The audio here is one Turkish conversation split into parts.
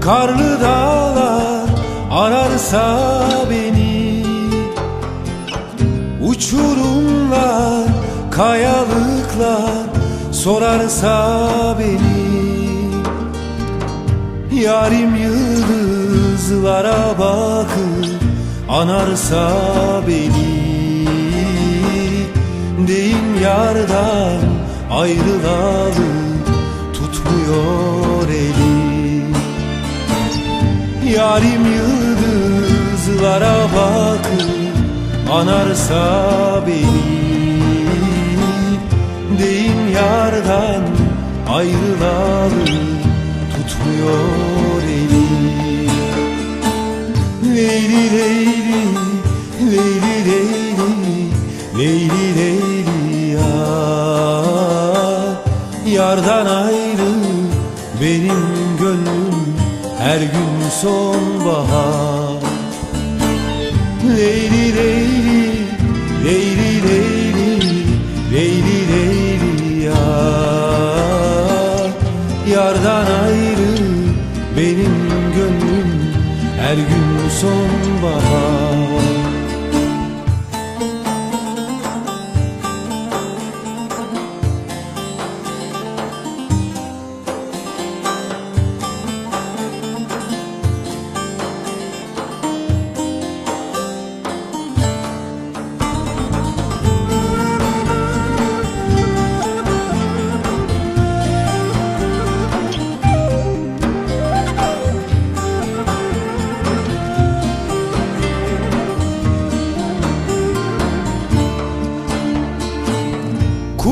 Karlı dağlar ararsa beni. Uçurumlar, kayalıklar sorarsa beni. Yarim yıldızlara bakıp anarsa beni. Deyim yardan ayrılalı tutmuyor eli Yarim yıldızlara bakıp anarsa beni. Deyim yardan ayrılalı tutmuyor eli Leyli leyli, leyli leyli, leyli leyli ya. Yardan ayrı her gün sonbahar. Leyli leyli, leyli leyli, leyli leyli ya Yardan ayrı benim gönlüm her gün sonbahar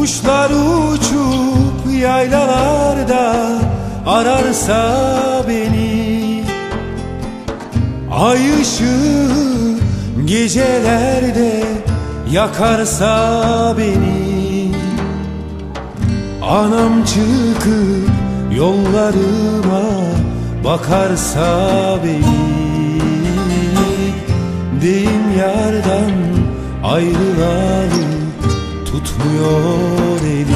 Kuşlar uçup yaylalarda ararsa beni. Ay ışığı gecelerde yakarsa beni. Anam çıkıp yollarıma bakarsa beni. Deyim yardan ayrılalı tutmuyor eli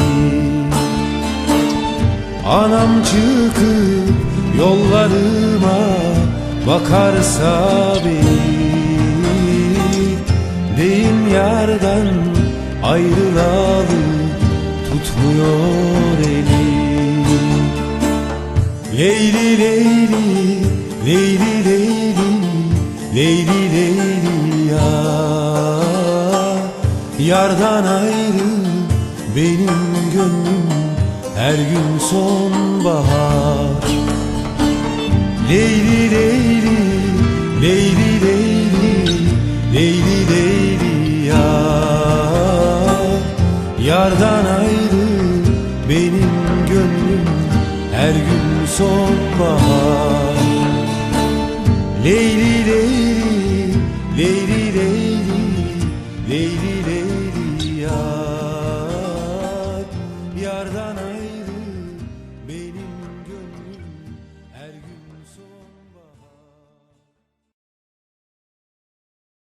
Anam çıkıp yollarıma bakarsa beni Deyim yardan ayrılalı tutmuyor eli Leyli leyli, leyli leyli, leyli leyli Yardan ayrı benim gönlüm her gün sonbahar. Leyli leyli, leyli leyli, leyli leyli ya Yardan ayrı benim gönlüm her gün sonbahar. Leyli leyli, leyli